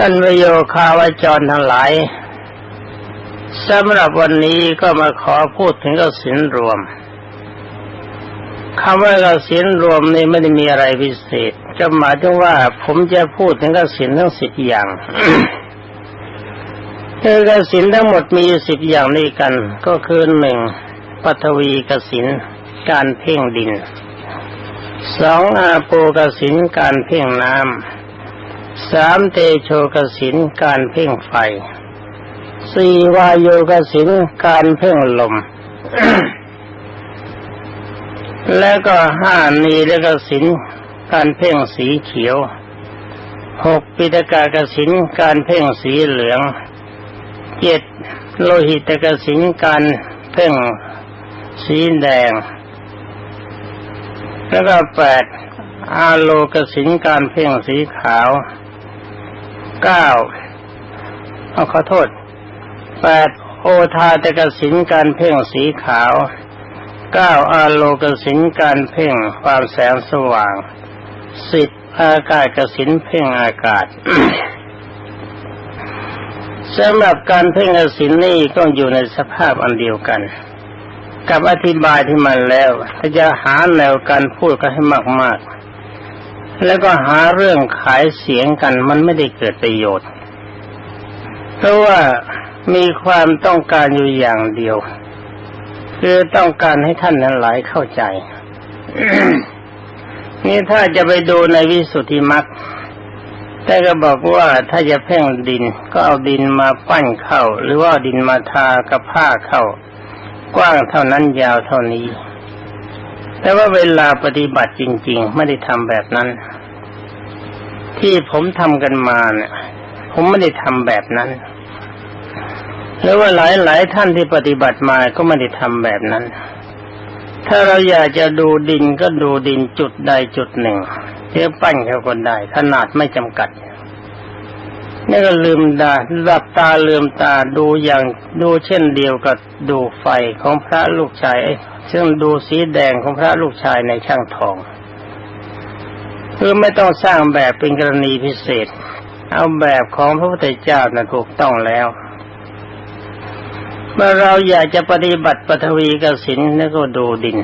ท่านประโยคาวจรทั้งหลายสำหรับวันนี้ก็มาขอพูดถึงกสินรวมคำว่ากสินรวมนี่ไม่ได้มีอะไรพิเศษก็หมายถึงว่าผมจะพูดถึงกสินทั้งสิบอย่างคือกสินทั้งหมดมีสิบอย่างนี้กัน ก็คือหนึ่งปัทวีกสินการเพ่งดินสองอาโปกสินการเพ่งน้ำ สามเตโชกสินการเพ่งไฟสี่วายโยกสินการเพ่งลม แล้วก็ห้านีแล้วก็สินการเพ่งสีเขียวหกปิตกากสินการเพ่งสีเหลืองเจ็ดโลหิตกสินการเพ่งสีแดง แล้วก็แปดอาโลกสินการเพ่งสีขาว เก้าเอาขอโทษแปดโอทาตกสินการเพ่งสีขาวเก้าอาโลกสินการเพ่งความแสงสว่างสิบอากาศกสินเพ่งอากาศสำหรับการเพ่งกสินนี่ก็อยู่ในสภาพอันเดียวกัน กับอธิบายที่มันแล้ว ถ้าจะหาแนวการพูดก็ให้มากๆ แล้วก็หาเรื่องขายเสียงกันมันไม่ได้เกิดประโยชน์ เพราะว่ามีความต้องการอยู่อย่างเดียว คือต้องการให้ท่านนั้นหลายเข้าใจ นี่ถ้าจะไปดูในวิสุทธิมรรคแต่ก็บอกว่าถ้าจะเพ่งดินก็เอาดินมาปั้นเข้า หรือว่าดินมาทากับผ้าเข้ากว้างเท่านั้นยาวเท่านี้ แต่ว่าเวลาปฏิบัติจริง ๆ ไม่ได้ทำแบบนั้น ที่ผมทำกันมาเนี่ยผมไม่ได้ทำแบบนั้นหรือว่าหลายหลายท่านที่ปฏิบัติมาก็ไม่ได้ทำแบบนั้น ถ้าเราอยากจะดูดินก็ดูดินจุดใดจุดหนึ่งเทียบปั้นเขาคนได้ขนาดไม่จำกัด นี่ก็ลืมตาหลับตาลืมตาดูอย่างดูเช่นเดียวกับดูไฟของพระลูกชาย ซึ่งดูสีแดงของพระลูกชายในช่างทอง คือไม่ต้องสร้างแบบเป็นกรณีพิเศษ เอาแบบของพระพุทธเจ้านะถูกต้องแล้ว เมื่อเราอยากจะปฏิบัติปฐวีกสินแล้วก็ดูดิน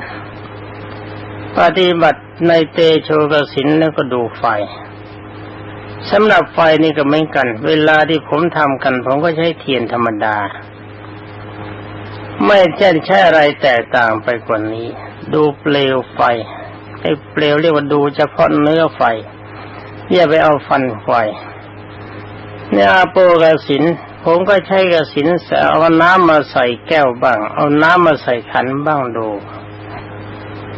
ปฏิบัติในเตโชกสินแล้วก็ดูไฟ สำหรับไฟนี่ก็เหมือนกัน เวลาที่ผมทำกัน ผมก็ใช้เทียนธรรมดา ไม่ใช่ใช้อะไรแตกต่างไปกว่านี้ ดูเปลวไฟไอ้เปลวเรียกว่าดูเฉพาะเนื้อไฟอย่าไปเอาฟันไฟเนี่ยอาโปกสินผมก็ใช้กสินเอาน้ำมาใส่แก้วบ้าง เอาน้ำมาใส่ขันบ้างดู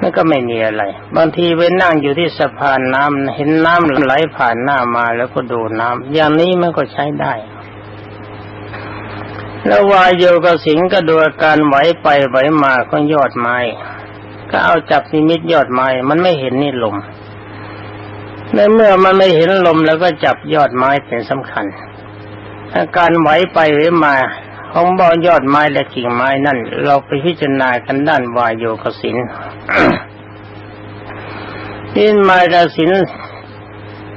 นั่นก็ไม่มีอะไร บางทีไปนั่งอยู่ที่สะพานน้ำเห็นน้ำไหลผ่านหน้ามาแล้วก็ดูน้ำอย่างนี้มันก็ใช้ได้ แล้ววายโยกสิงก็ดูอาการไหวไปไหวมาของยอดไม้ ก็เอาจับนิมิตยอดไม้ มันไม่เห็นนี่ลมในเมื่อมันไม่เห็นลมแล้วก็จับยอดไม้เป็นสำคัญอาการไหวไปไหวมา ของบอยอดไม้และกิ่งไม้นั่น เราไปพิจารณากันด้านวายโยกสินนี่มายกสิน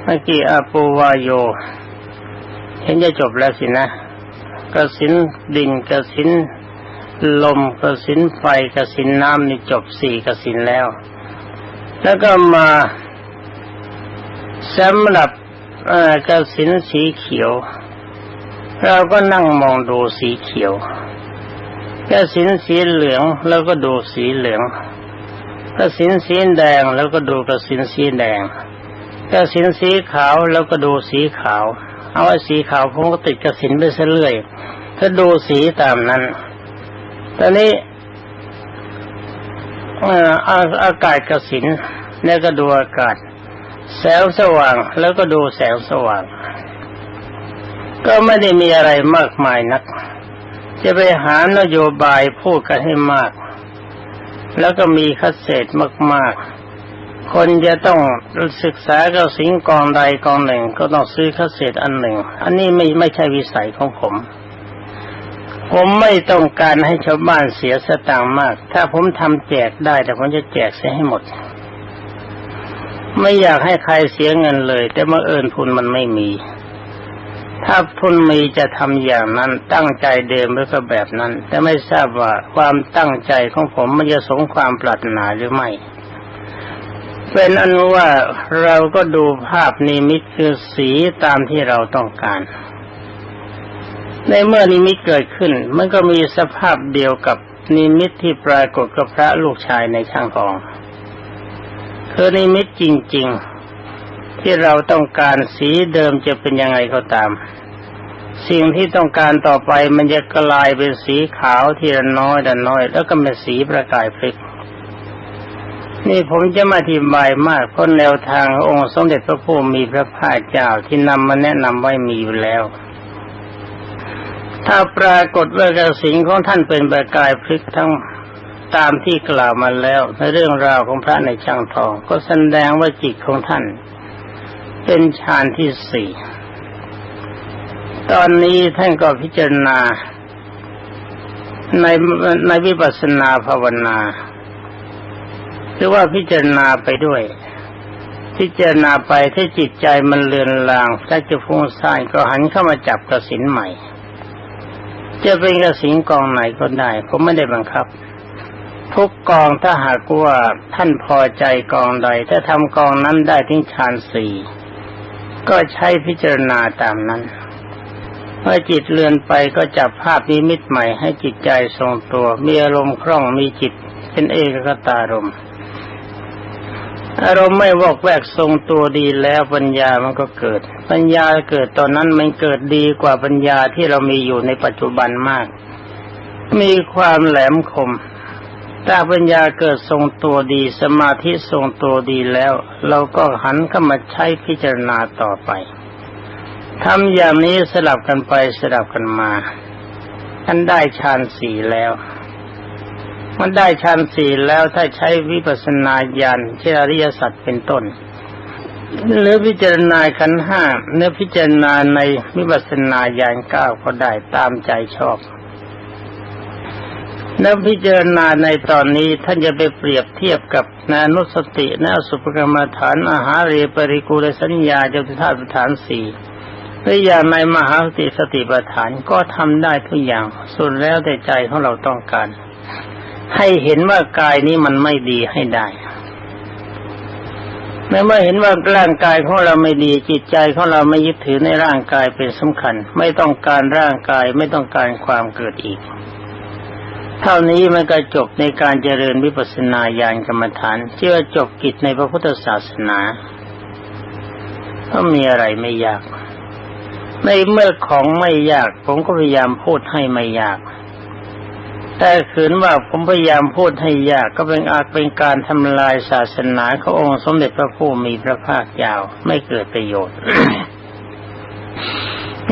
เมื่อกี้อาปูวายโย เห็นจะจบแล้วสินะกสินดินกสินลมกสินไฟกสินน้ำนี่จบสี่กสินแล้ว แล้วก็มาสำหรับกสินสีเขียว เราก็นั่งมองดูสีเขียวกสินสีเหลืองแล้วก็ดูสีเหลืองกสินสีแดงแล้วก็ดูกสินสีแดงกสินสีขาวแล้วก็ดูสีขาว เอาไอ้สีขาวผมก็ติดกสินไปเรื่อยถ้าดูสีตามนั้น ตอนนี้อากาศกสินแล้วก็ดูอากาศ แสงสว่างแล้วก็ดูแสงสว่าง ก็ไม่ได้มีอะไรมากมายนัก จะไปหานโยบายพูดกันให้มาก แล้วก็มีคัดเศษมาก ๆ คนจะต้องศึกษากับสิงกองใดกองหนึ่ง ก็ต้องซื้อคัดเศษอันหนึ่ง อันนี้ไม่ไม่ใช่วิสัยของผม ผมไม่ต้องการให้ชาวบ้านเสียสตางค์มาก ถ้าผมทำแจกได้ แต่ผมจะแจกเสียให้หมด ไม่อยากให้ใครเสียเงินเลย แต่เมื่อเอิญทุนมันไม่มี ถ้าทุนมีจะทำอย่างนั้นตั้งใจเดิมแล้วก็แบบนั้น แต่ไม่ทราบว่าความตั้งใจของผมมันจะสมความปรารถนาหรือไม่ เป็นอนุว่าเราก็ดูภาพนิมิตคือสีตามที่เราต้องการ ในเมื่อนิมิตเกิดขึ้น มันก็มีสภาพเดียวกับนิมิตที่ปรากฏกับพระลูกชายในช่างทองคือนิมิตจริง ๆ ที่เราต้องการสีเดิมจะเป็นยังไงก็ตาม สิ่งที่ต้องการต่อไปมันจะกลายเป็นสีขาวทีละน้อยแต่น้อย แล้วก็เป็นสีประกายพลิกนี่ผมจะมาอธิบายมากเพราะแนวทางองค์สมเด็จพระผู้มีพระภาคเจ้าที่นำมาแนะนำไว้มีอยู่แล้ว ถ้าปรากฏว่ากระสิงของท่านเป็นประกายพลิกทั้งตามที่กล่าวมาแล้วในเรื่องราวของพระในช่างทอง ก็แสดงว่าจิตของท่าน เป็นฌานที่สี่ ตอนนี้ท่านก็พิจารณา ในในวิปัสสนาภาวนาคือว่าพิจารณาไปด้วย พิจารณาไปถ้าจิตใจมันเลือนลางถ้าจะฟุ้งซ่านก็หันเข้ามาจับกระสินใหม่ จะเป็นกระสินกองไหนก็ได้ผมไม่ได้บังคับทุกกองถ้าหากว่าท่านพอใจกองใดถ้าทำกองนั้นได้ถึงฌานสี่ ก็ใช้พิจารณาตามนั้น เมื่อจิตเลือนไปก็จับภาพนิมิตใหม่ให้จิตใจทรงตัว มีอารมณ์คล่องมีจิตเป็นเอกคตารมณ์อารมณ์ไม่วอกแวกทรงตัวดีแล้วปัญญามันก็เกิด ปัญญาเกิดตอนนั้นมันเกิดดีกว่าปัญญาที่เรามีอยู่ในปัจจุบันมาก มีความแหลมคม ถ้าปัญญาเกิดทรงตัวดีสมาธิทรงตัวดีแล้ว เราก็หันเข้ามาใช้พิจารณาต่อไปทำอย่างนี้สลับกันไปสลับกันมาท่านได้ฌานสี่แล้ว มันได้ฌานสี่แล้วถ้าใช้วิปัสสนาญาณเช่นอริยสัจเป็นต้นหรือพิจารณาขันห้าเนื้อพิจารณาในวิปัสสนาญาณเก้าก็ได้ตามใจชอบ แล้วพิจารณาในตอนนี้ท่านจะไปเปรียบเทียบกับนานุสตินาสุปกรรมฐานอาหารเรปริกูลสัญญาจตุธาตุฐานสี่หรืออย่างในมหาสติสติปัฏฐานก็ทำได้ทุกอย่างสุดแล้วแต่ใจของเราต้องการ ให้เห็นว่ากายนี้มันไม่ดีให้ได้แม้เมื่อเห็นว่าร่างกายของเราไม่ดีจิตใจของเราไม่ยึดถือในร่างกายเป็นสำคัญ ไม่ต้องการร่างกายไม่ต้องการความเกิดอีก เท่านี้มันก็จบในการเจริญวิปัสสนาญาณกรรมฐานเชื่อจบกิจในพระพุทธศาสนาก็มีอะไรไม่ยาก ในเมื่อของไม่ยาก ผมก็พยายามพูดให้ไม่ยาก แต่ขืนว่าผมพยายามพูดให้ยากก็เป็นอาจเป็นการทำลายศาสนาขององค์สมเด็จพระผู้มีพระภาคยาวไม่เกิดประโยชน์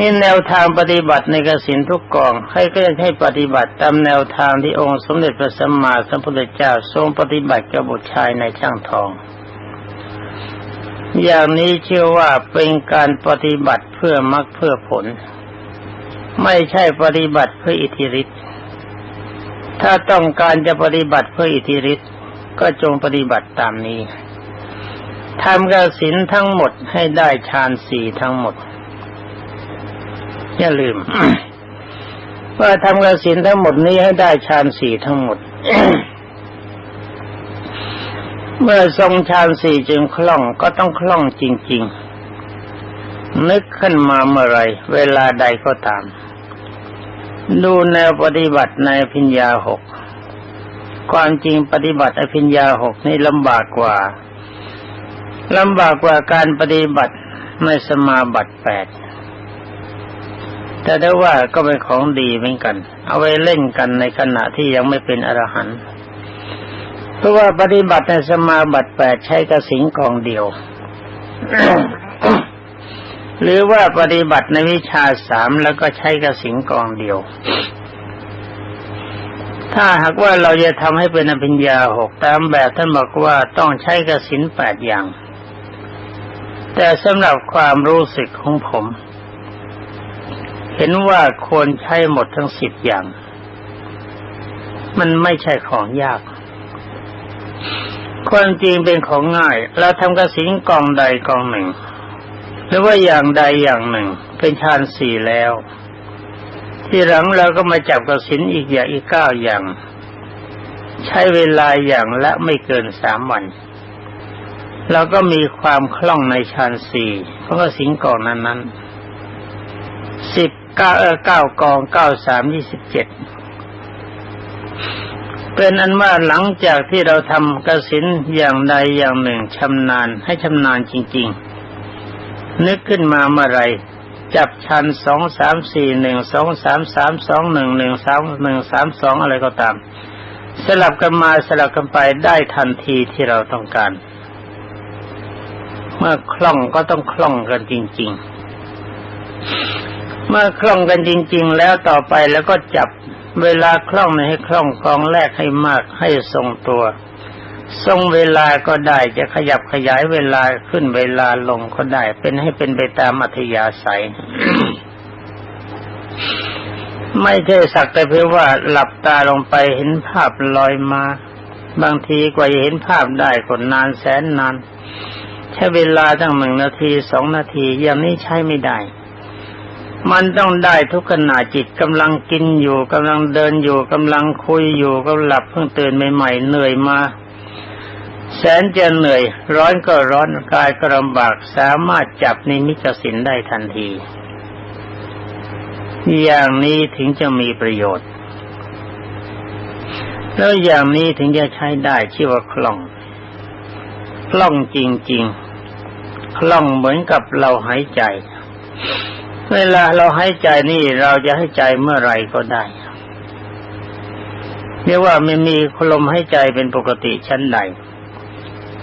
นี่แนวทางปฏิบัติในกสินทุกกองให้ก็จะให้ปฏิบัติตามแนวทางที่องค์สมเด็จพระสัมมาสัมพุทธเจ้าทรงปฏิบัติกับบุตรชายในช่างทอง อย่างนี้เชื่อว่าเป็นการปฏิบัติเพื่อมรรคเพื่อผล ไม่ใช่ปฏิบัติเพื่ออิทธิฤทธิ์ถ้าต้องการจะปฏิบัติเพื่ออิทธิฤทธิ์ก็จงปฏิบัติตามนี้ทำกสินทั้งหมดให้ได้ฌานสี่ทั้งหมด อย่าลืม ว่าทำกสินทั้งหมดนี้ให้ได้ฌานสี่ทั้งหมด เมื่อทรงฌานสี่จึงคล่องก็ต้องคล่องจริง ๆ นึกขึ้นมาเมื่อไรเวลาใดก็ตาม ดูแนวปฏิบัติในพิญญาหกความจริงปฏิบัติอภิญญาหกนี่ลำบากกว่าลำบากกว่าการปฏิบัติในสมาบัติแปด แต่ได้ว่าก็เป็นของดีเหมือนกัน เอาไว้เล่นกันในขณะที่ยังไม่เป็นอรหันต์เพราะว่าปฏิบัติในสมาบัติแปดใช้กระสิงกองเดียว หรือว่าปฏิบัติในวิชาสามแล้วก็ใช้กระสิงกองเดียว ถ้าหากว่าเราจะทำให้เป็นอภิญญาหกตามแบบท่านบอกว่าต้องใช้กระสินแปดอย่าง แต่สำหรับความรู้สึกของผม เห็นว่าควรใช้หมดทั้งสิบอย่าง มันไม่ใช่ของยากความจริงเป็นของง่ายเราทำกระสินกองใดกองหนึ่ง หรือว่าอย่างใดอย่างหนึ่ง เป็นฌานสี่แล้ว ที่หลังเราก็มาจับกระสินอีกอย่างอีกเก้าอย่าง ใช้เวลาอย่างละไม่เกินสามวันเราก็มีความคล่องในฌานสี่เพราะสิงกองนั้นนั้นสิบ เก้าเออเก้ากองเก้าสามยี่สิบเจ็ดเป็นอันว่าหลังจากที่เราทำกสินอย่างใดอย่างหนึ่งชำนาญให้ชำนาญจริง ๆ นึกขึ้นมาเมื่อไรจับชันสองสามสี่หนึ่งสองสามสามสองหนึ่งหนึ่งสามหนึ่งสามสองอะไรก็ตาม สลับกันมาสลับกันไปได้ทันทีที่เราต้องการ เมื่อคล่องก็ต้องคล่องกันจริง ๆ เมื่อคล่องกันจริง ๆ แล้วต่อไปแล้วก็จับเวลาคล่องให้คล่องกองแรกให้มากให้ทรงตัว ทรงเวลาก็ได้จะขยับขยายเวลาขึ้นเวลาลงก็ได้ เป็นให้เป็นไปตามอัธยาศัย ไม่ใช่สักแต่เพียงว่าหลับตาลงไปเห็นภาพลอยมา บางทีกว่าจะเห็นภาพได้ก็นานแสนนานใช้เวลาตั้งหนึ่งนาทีสองนาทีอย่างนี้ใช้ไม่ได้ มันต้องได้ทุกขณะจิตกำลังกินอยู่กำลังเดินอยู่กำลังคุยอยู่ก็หลับเพิ่งตื่นใหม่ๆเหนื่อยมา แสนจะเหนื่อย ร้อนก็ร้อนกายก็ลำบากสามารถจับนิมิตสินได้ทันที อย่างนี้ถึงจะมีประโยชน์ แล้วอย่างนี้ถึงจะใช้ได้ชื่อว่าคล่อง คล่องจริงๆคล่องเหมือนกับเราหายใจ เวลาเราใหายใจนี่เราจะให้ใจเมื่อไรก็ได้เรียกว่าไม่มีลมใหายใจเป็นปกติชั้นใด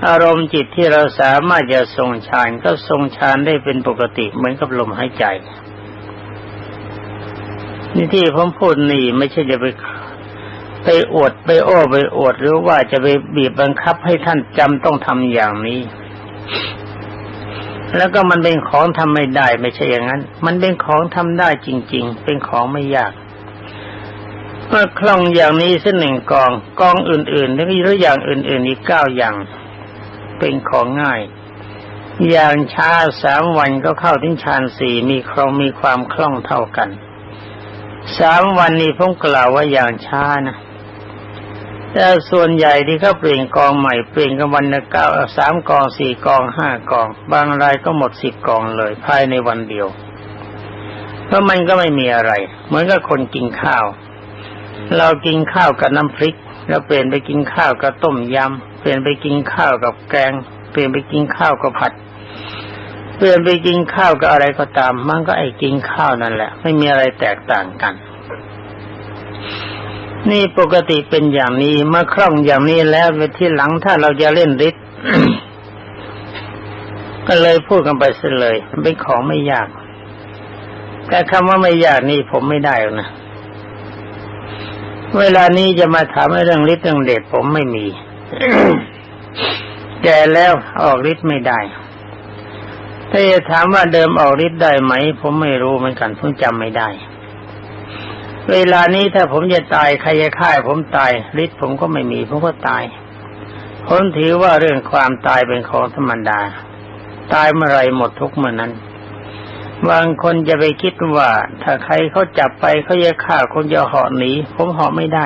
อารมณ์จิตที่เราสามารถจะทรงฌานก็ทรงฌานได้เป็นปกติเหมือนกับลมหายใจ นี่ที่ผมพูดนี่ไม่ใช่จะไปไปอวดไปโอ้ไปอวดหรือว่าจะไปบีบบังคับให้ท่านจำต้องทำอย่างนี้ แล้วก็มันเป็นของทำไม่ได้ ไม่ใช่อย่างนั้น มันเป็นของทำได้จริง ๆ เป็นของไม่ยากเมื่อคล่องอย่างนี้เสักหนึ่งกองกองอื่นๆแล้วก็หรืออย่างอื่น ๆ อีกเก้าอย่าง เป็นของง่าย อย่างช้าสามวันก็เข้าถึงฌานสี่มีครองมีความคล่องเท่ากันสามวันนี้ผมกล่าวว่าอย่างช้านะ แต่ส่วนใหญ่ที่เขาเปลี่ยนกองใหม่เปลี่ยนกันวันละเก้าสามกองสี่กองห้ากอง บางรายก็หมดสิบกองเลย ภายในวันเดียวเพราะมันก็ไม่มีอะไร เหมือนกับคนกินข้าว เรากินข้าวกับน้ำพริก แล้วเปลี่ยนไปกินข้าวกับต้มยำเปลี่ยนไปกินข้าวกับแกง เปลี่ยนไปกินข้าวกับผัด เปลี่ยนไปกินข้าวกับอะไรก็ตาม มันก็ไอ้กินข้าวนั่นแหละ ไม่มีอะไรแตกต่างกัน นี่ปกติเป็นอย่างนี้เมื่อคล่องอย่างนี้แล้วไปที่หลังถ้าเราจะเล่นฤทธิ์ก็เลยพูดกันไปเสียเลยมันเป็นของไม่ยาก แต่คำว่าไม่ยากนี่ผมไม่ได้นะ เวลานี้จะมาถามเรื่องฤทธิ์เรื่องเดชผมไม่มี แก่แล้วออกฤทธิ์ไม่ได้ ถ้าจะถามว่าเดิมออกฤทธิ์ได้ไหม ผมไม่รู้เหมือนกันผมจำไม่ได้ เวลานี้ถ้าผมจะตายใครจะฆ่าผมตายฤทธิ์ผมก็ไม่มีผมก็ตายผมถือว่าเรื่องความตายเป็นของธรรมดา ตายเมื่อไรหมดทุกเมื่อนั้นบางคนจะไปคิดว่า ถ้าใครเขาจับไปเขาจะฆ่าคนจะเหาะหนีผมเหาะไม่ได้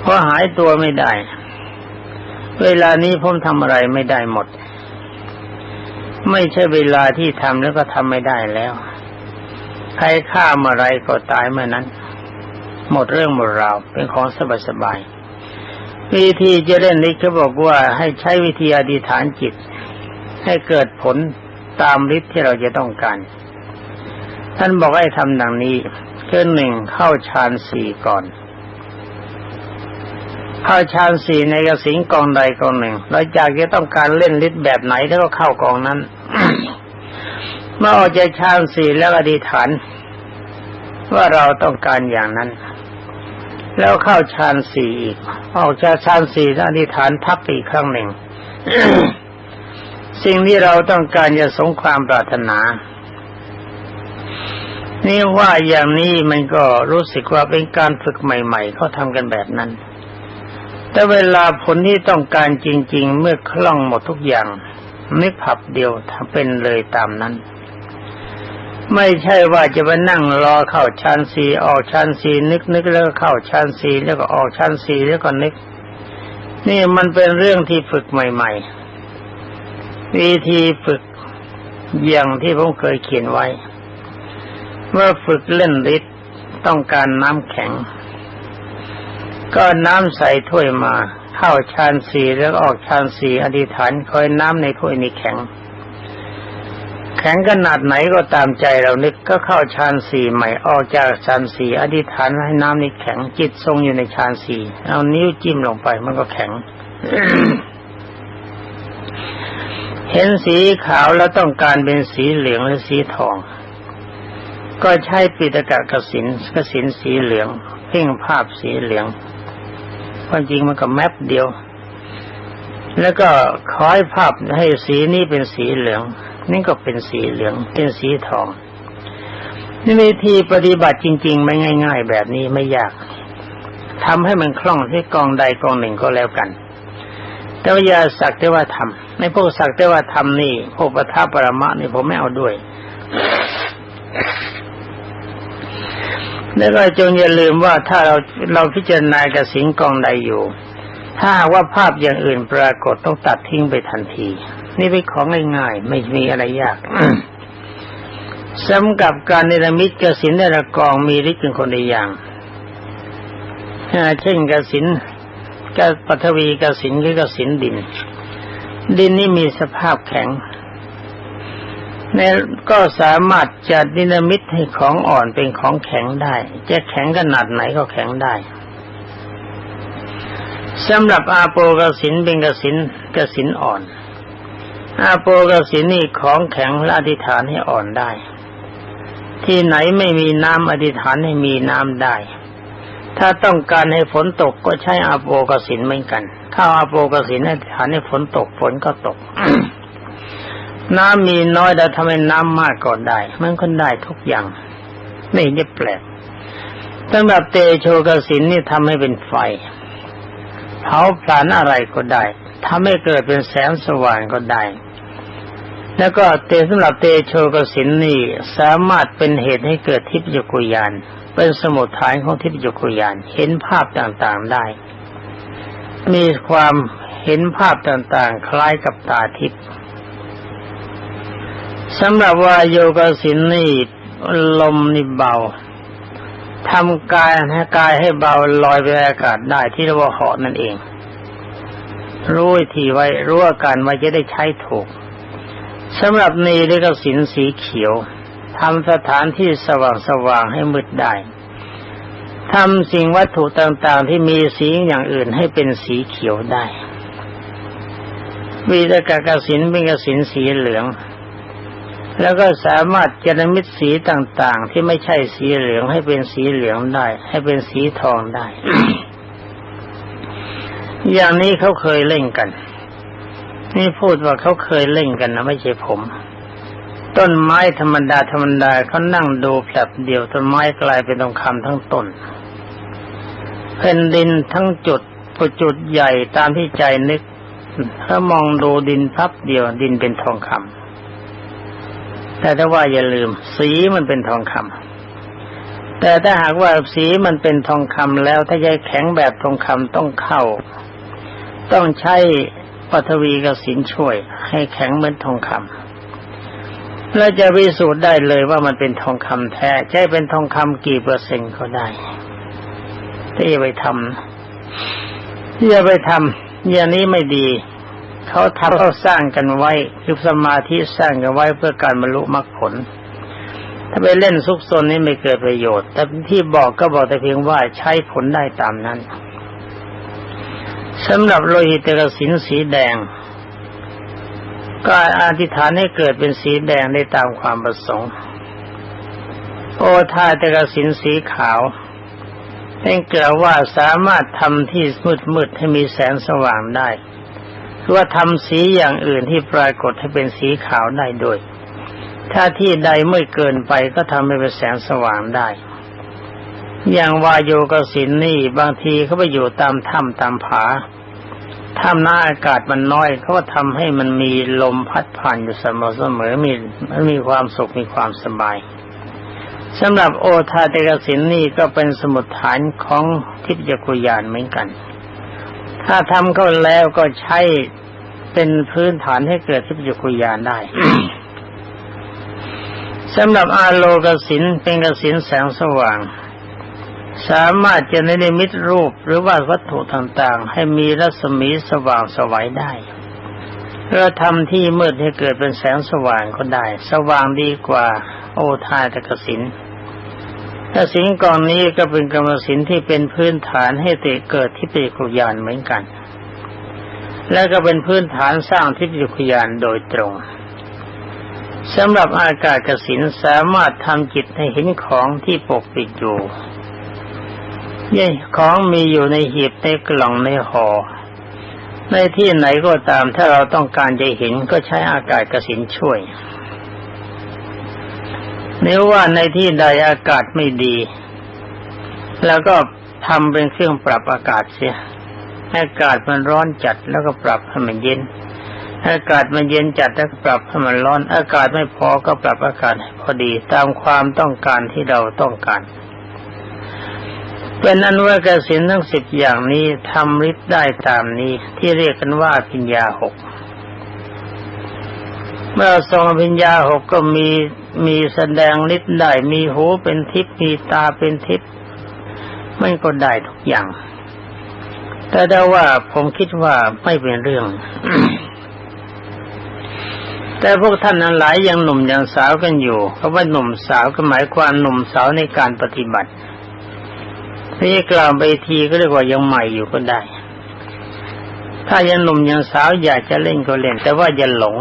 เพราะหายตัวไม่ได้ เวลานี้ผมทำอะไรไม่ได้หมด ไม่ใช่เวลาที่ทำแล้วก็ทำไม่ได้แล้ว ใครฆ่าเมื่อไรก็ตายเมื่อนั้น หมดเรื่องหมดราวเป็นของสบายๆวิธีจะเล่นนี้เขาบอกว่าให้ใช้วิธีอธิษฐานจิต ให้เกิดผลตามฤทธิ์ที่เราจะต้องการ ท่านบอกให้ทำดังนี้คือหนึ่งเข้าฌานสี่ก่อน เข้าฌานสี่ในกระสิงกองใดกองหนึ่งเราอยากจะต้องการเล่นฤทธิ์แบบไหนแล้วก็เข้ากองนั้น เมื่อออกจากฌานสี่แล้วอธิษฐาน ว่าเราต้องการอย่างนั้น แล้วเข้าฌานสี่อีก ออกจากฌานสี่แล้วอธิษฐานทับอีกครั้งหนึ่ง สิ่งที่เราต้องการจะสงความปรารถนา นี่ว่าอย่างนี้มันก็รู้สึกว่าเป็นการฝึกใหม่ๆเขาทำกันแบบนั้น แต่เวลาผลที่ต้องการจริง ๆ เมื่อคล่องหมดทุกอย่างนึกผับเดียวทำเป็นเลยตามนั้น ไม่ใช่ว่าจะไปนั่งรอเข้าชั้นสี่ออกชั้นสี่นึกนึกแล้วก็เข้าชั้นสี่แล้วก็ออกชั้นสี่แล้วก็นึก นี่มันเป็นเรื่องที่ฝึกใหม่ ๆ วิธีฝึกอย่างที่ผมเคยเขียนไว้ว่าฝึกเล่นฤทธิ์ต้องการน้ำแข็ง ก็น้ำใส่ถ้วยมา เข้าชานสีแล้วออกชานสีอธิษฐานคอยน้ำในถ้วยนี้แข็ง แข็งขนาดไหนก็ตามใจเรานึกก็เข้าชานสีใหม่ออกจากชานสีอธิษฐานให้น้ำนี้แข็งจิตทรงอยู่ในชานสีเอานิ้วจิ้มลงไปมันก็แข็ง เห็นสีขาวแล้วต้องการเป็นสีเหลืองหรือสีทอง ก็ใช้ปิตกะกสินกสินสีเหลืองเพ่งภาพสีเหลืองความจริงมันก็แมปเดียว แล้วก็คอยภาพให้สีนี้เป็นสีเหลือง นี่ก็เป็นสีเหลืองเป็นสีทองนี่วิธีปฏิบัติจริงๆ ไม่ง่าย ๆ แบบนี้ไม่ยากทำให้มันคล่องที่กองใดกองหนึ่งก็แล้วกัน แต่ว่าอย่าสักแต่ว่าทำในพวกสักแต่ว่าทำนี่พวกปทัปรมะนี่ผมไม่เอาด้วยแล้วก็จงอย่าลืมว่าถ้าเราเราพิจารณากระสิงกองใดอยู่ ถ้าว่าภาพอย่างอื่นปรากฏต้องตัดทิ้งไปทันที นี่เป็นของง่ายๆไม่มีอะไรยากสำหรับการเนรมิตกสินในละกองมีฤทธิ์เป็นคนในอย่างเช่นกสินกปัทวีกสินคือกสินดิน ดินนี่มีสภาพแข็งในก็สามารถจะดินามิตให้ของอ่อนเป็นของแข็งได้ จะแข็งขนาดไหนก็แข็งได้สำหรับอาโปกสินเป็นกสินกสินอ่อน อาโปกสินนี่ของแข็งและอธิษฐานให้อ่อนได้ ที่ไหนไม่มีน้ำอธิษฐานให้มีน้ำได้ ถ้าต้องการให้ฝนตกก็ใช้อาโปกสินเหมือนกันถ้าอาโปกสินอธิษฐานให้ฝนตกฝนก็ตก น้ำมีน้อยแต่ทำให้น้ำมากก็ได้ มันก็ได้ทุกอย่าง ไม่ได้แปลกสำหรับเตโชกสินนี่ทำให้เป็นไฟ เผาผลาญอะไรก็ได้ทำให้เกิดเป็นแสงสว่างก็ได้ แล้วก็เตสำหรับเตโชกสินนี่สามารถเป็นเหตุให้เกิดทิพยกุยาน เป็นสมุทฐานของทิพยกุยาน เห็นภาพต่างๆได้ มีความเห็นภาพต่างๆ คล้ายกับตาทิพย์สำหรับว่าโยกสินนี่ลมนี่เบาทำกายให้กายให้เบาลอยไปอากาศได้ที่เรียกว่าเหาะนั่นเอง รู้ทีไว้รู้อาการไว้จะได้ใช้ถูก สำหรับนีเรียกสินสีเขียวทำสถานที่สว่างสว่างให้มืดได้ทำสิ่งวัตถุต่างๆ ที่มีสีอย่างอื่นให้เป็นสีเขียวได้วีตกกสินเป็นกสินสีเหลือง แล้วก็สามารถจนมิตสีต่างๆ ที่ไม่ใช่สีเหลืองให้เป็นสีเหลืองได้ ให้เป็นสีทองได้ อย่างนี้เขาเคยเล่นกัน นี่พูดว่าเขาเคยเล่นกันนะไม่ใช่ผม ต้นไม้ธรรมดาธรรมดาเขานั่งดูแผลบเดียวต้นไม้กลายเป็นทองคำทั้งต้นแผ่นดินทั้งจุดประจุดใหญ่ตามที่ใจนึก ถ้ามองดูดินพับเดียวดินเป็นทองคำแต่ถ้าว่าอย่าลืม สีมันเป็นทองคำแต่ถ้าหากว่าสีมันเป็นทองคำแล้วถ้าใจแข็งแบบทองคำต้องเข้า ต้องใช้ ปฐวีกสินช่วย ให้แข็งเหมือนทองคำแล้วจะพิสูจน์ได้เลยว่ามันเป็นทองคำแท้ใช่เป็นทองคำกี่เปอร์เซ็นต์ก็ได้ที่ไปทำที่จะไปทำอย่างนี้ไม่ดี เขาทำเขาสร้างกันไว้คือสมาธิสร้างกันไว้เพื่อการบรรลุมรรคผล ถ้าไปเล่นซุกซนนี่ไม่เกิดประโยชน์ แต่ที่บอกก็บอกแต่เพียงว่าใช้ผลได้ตามนั้น สำหรับโลหิตกสินสีแดง ก็อธิษฐานให้เกิดเป็นสีแดงได้ตามความประสงค์ โอทาตกสินสีขาวเป็นกล่าวว่าสามารถทำที่มืดๆให้มีแสงสว่างได้ว่าทำสีอย่างอื่นที่ปรากฏให้เป็นสีขาวได้ด้วย ถ้าที่ใดไม่เกินไปก็ทำให้เป็นแสงสว่างได้ อย่างวายโยกสินนี่บางทีเขาไปอยู่ตามถ้ำตามผาถ้ำหน้าอากาศมันน้อยเขาก็ทำให้มันมีลมพัดผ่านอยู่เสมอเสมอมีมันมีความสุขมีความสบายสำหรับโอทาเตกสินนี่ก็เป็นสมุดฐานของทิพยกุยานเหมือนกัน ถ้าทำก็แล้วก็ใช้เป็นพื้นฐานให้เกิดทิพยกุยานได้สำหรับอาโลกสินเป็นกสินแสงสว่าง สามารถจะในนิมิตรูปหรือว่าวัตถุต่างๆ ให้มีรัศมีสว่างสวัยได้เพื่อทำที่มืดให้เกิดเป็นแสงสว่างก็ได้ สว่างดีกว่า โอทายตกสินกสินกองนี้ก็เป็นกรรมสินที่เป็นพื้นฐานให้เตเกิดที่ปิกุยานเหมือนกัน และก็เป็นพื้นฐานสร้างทิพยคุยานโดยตรงสำหรับอากาศกสินสามารถทำจิตให้เห็นของที่ปกปิดอยู่ ยี่ของมีอยู่ในหีบในกล่องในหอ่อในที่ไหนก็ตามถ้าเราต้องการจะเห็นก็ใช้อากาศกสินช่วย nếu ว่าในที่ใดอากาศไม่ดี แล้วก็ทำเป็นเครื่องปรับอากาศเสียอากาศมันร้อนจัดแล้วก็ปรับให้มันเย็น อากาศมันเย็นจัดแล้วก็ปรับให้มันร้อน อากาศไม่พอก็ปรับอากาศพอดีตามความต้องการที่เราต้องการ เป็นอนุกสินทั้งสิบอย่างนี้ทำฤทธิ์ได้ตามนี้ที่เรียกกันว่าพิญญาหก เมื่อทรงพิญญาหกก็มีมีแสดงฤทธิ์ได้มีหูเป็นทิพย์มีตาเป็นทิพย์ไม่ก็ได้ทุกอย่าง แต่ได้ว่าผมคิดว่าไม่เป็นเรื่อง แต่พวกท่านนั้นหลายยังหนุ่มยังสาวกันอยู่เพราะว่าหนุ่มสาวก็หมายความหนุ่มสาวในการปฏิบัติ ที่กล่าวไปทีก็เรียกว่ายังใหม่อยู่ก็ได้ ถ้ายังหนุ่มยังสาวอยากจะเล่นก็เล่น แต่ว่าอย่าหลง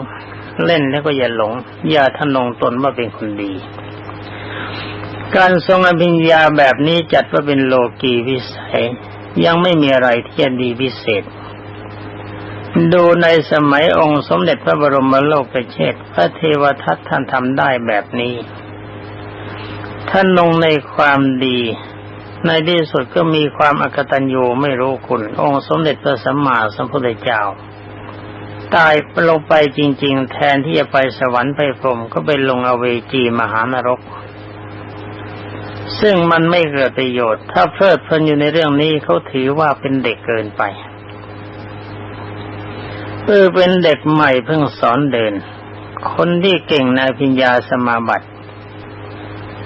เล่นแล้วก็อย่าหลง อย่าทะนงตนว่าเป็นคนดี การทรงอภิญญาแบบนี้จัดว่าเป็นโลกีวิสัย ยังไม่มีอะไรที่จะดีพิเศษ ดูในสมัยองค์สมเด็จพระบรมโลกเชษพระเทวทัตท่านทำได้แบบนี้ท่านลงในความดี ในที่สุดก็มีความอกตัญญูไม่รู้คุณ องค์สมเด็จพระสัมมาสัมพุทธเจ้า ตายลงไปจริง ๆ แทนที่จะไปสวรรค์ไปพรมก็ไปลงอเวจีมหานรก ซึ่งมันไม่เกิดประโยชน์ ถ้าเพลิดเพลินอยู่ในเรื่องนี้เขาถือว่าเป็นเด็กเกินไปเออเป็นเด็กใหม่เพิ่งสอนเดิน คนที่เก่งในพิญญาสมาบัติ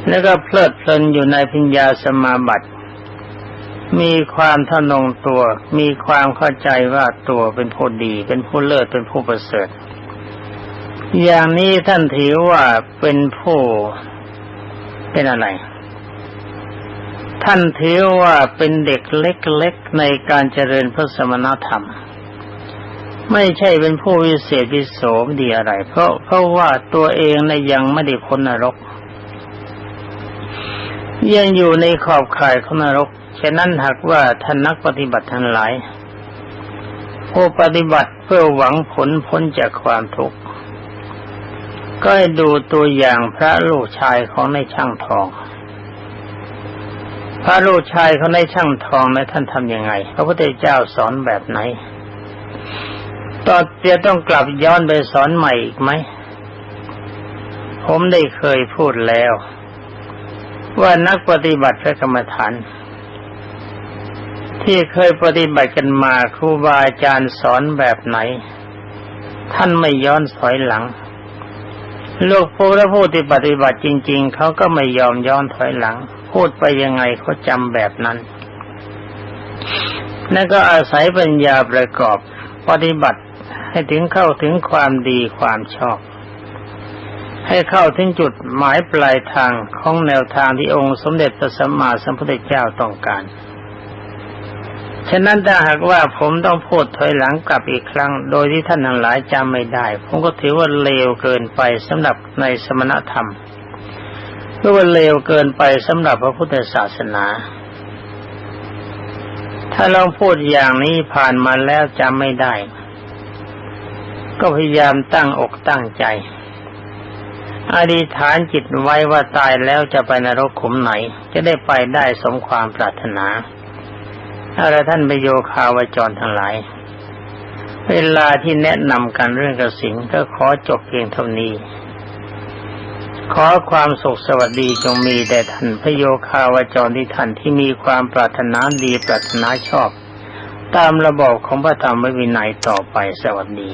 แล้วก็เพลิดเพลินอยู่ในพิญญาสมาบัติ มีความทะนงตัว มีความเข้าใจว่าตัวเป็นผู้ดี เป็นผู้เลิศ เป็นผู้ประเสริฐ อย่างนี้ท่านถือว่าเป็นผู้เป็นอะไร ท่านถือว่าเป็นเด็กเล็กๆในการเจริญพระสมณธรรม ไม่ใช่เป็นผู้วิเศษวิโสมดีอะไร เพราะเพราะว่าตัวเองนะยังไม่ได้พ้นนรก ยังอยู่ในขอบข่ายของนรก ฉะนั้นหากว่าท่านนักปฏิบัติทั้งหลายผู้ปฏิบัติเพื่อหวังผลพ้นจากความทุกข์ ก็ให้ดูตัวอย่างพระลูกชายของในช่างทอง พระลูกชายเขาในช่างทองนะท่านทำยังไง พระพุทธเจ้าสอนแบบไหนตอนจะต้องกลับย้อนไปสอนใหม่อีกไหม ผมได้เคยพูดแล้ว ว่านักปฏิบัติพระกรรมฐาน ที่เคยปฏิบัติกันมาครูบาอาจารย์สอนแบบไหน ท่านไม่ย้อนถอยหลังลูกผู้และผู้ที่ปฏิบัติจริง ๆเขาก็ไม่ยอมย้อนถอยหลัง พูดไปยังไงเขาจำแบบนั้นนั่นก็อาศัยปัญญาประกอบปฏิบัติให้ถึงเข้าถึงความดีความชอบ ให้เข้าถึงจุดหมายปลายทางของแนวทางที่องค์สมเด็จพระสัมมาสัมพุทธเจ้าต้องการ ฉะนั้นถ้าหากว่าผมต้องพูดถอยหลังกลับอีกครั้ง โดยที่ท่านทั้งหลายจำไม่ได้ ผมก็ถือว่าเลวเกินไปสำหรับในสมณธรรมหรือว่าเลวเกินไปสำหรับพระพุทธศาสนา ถ้าลองพูดอย่างนี้ผ่านมาแล้วจำไม่ได้ ก็พยายามตั้งอกตั้งใจ อธิษฐานจิตไว้ว่าตายแล้วจะไปนรกขุมไหน จะได้ไปได้สมความปรารถนาอะไรท่านไปโยคาวจรทั้งหลาย เวลาที่แนะนำกันเรื่องกระสินก็ขอจบเพียงเท่านี้ ขอความสุขสวัสดีจงมีแด่ท่านพโยคาวจรที่ท่านที่มีความปรารถนาดีปรารถนาชอบ ตามระบอบของพระธรรมวินัยต่อไปสวัสดี